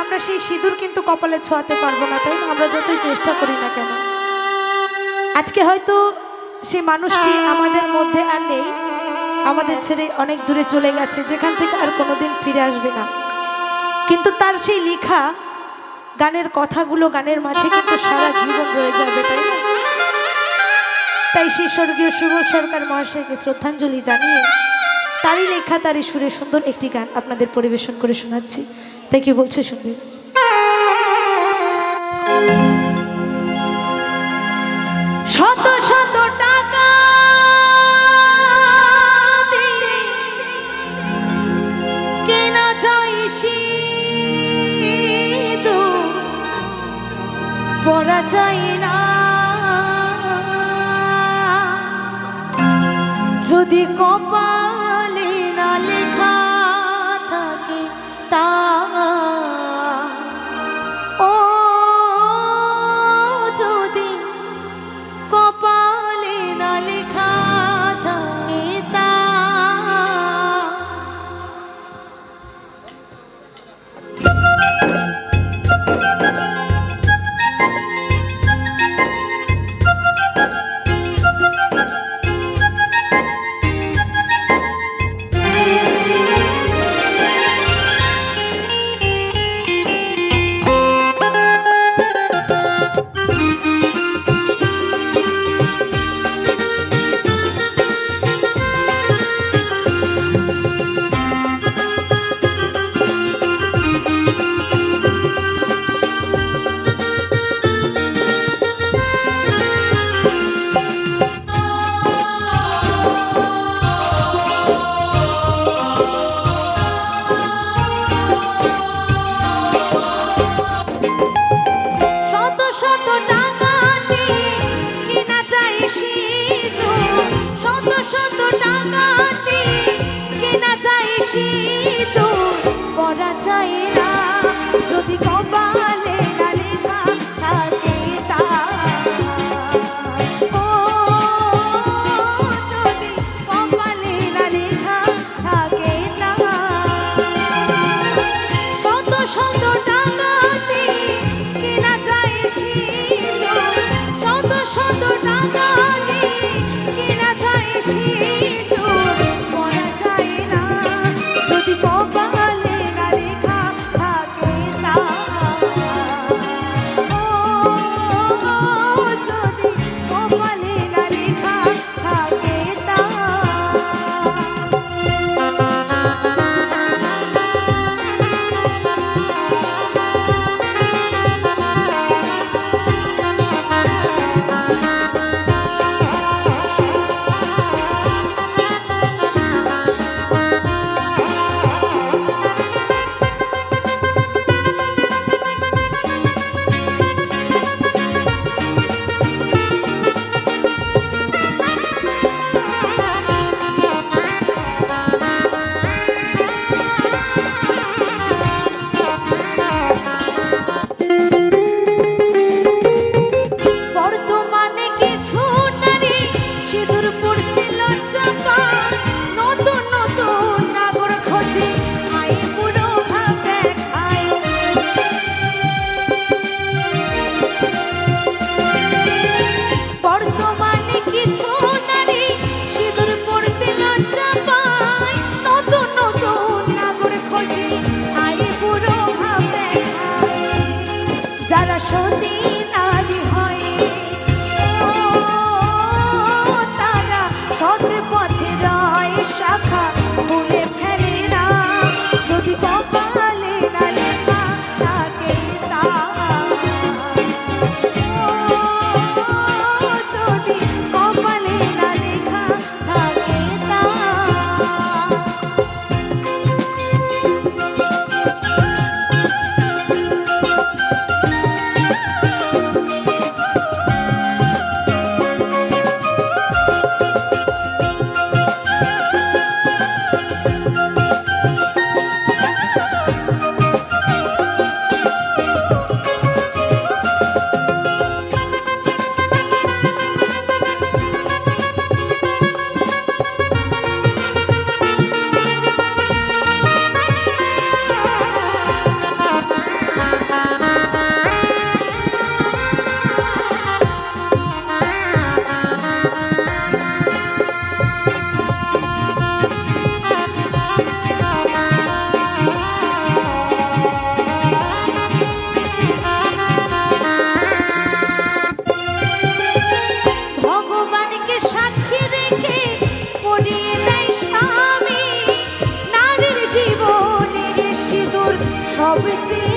আমরা সেই সিঁদুর কিন্তু কপালে ছোঁয়াতে পারব না, তাই আমরা যতই চেষ্টা করি না কেন। আজকে হয়তো সেই মানুষটি আমাদের মধ্যে আর নেই। আমাদের ছেড়ে অনেক দূরে চলে গেছে, যেখান থেকে আর কোনোদিন ফিরে আসবে না। কিন্তু তার সেই লেখা, গানের কথাগুলো গানের মাঝে কিন্তু সারা জীবন রয়ে যাবে, তাই না? তাই সেই স্বর্গীয় শুভ সরকার মহাশয়কে শ্রদ্ধাঞ্জলি জানিয়ে তারই লেখা, তারই সুরে সুন্দর একটি গান আপনাদের পরিবেশন করে শোনাচ্ছি। তাই কি বলছে শুনবে। শত শত টাকা পরা যায় না। যদি কপালে летит.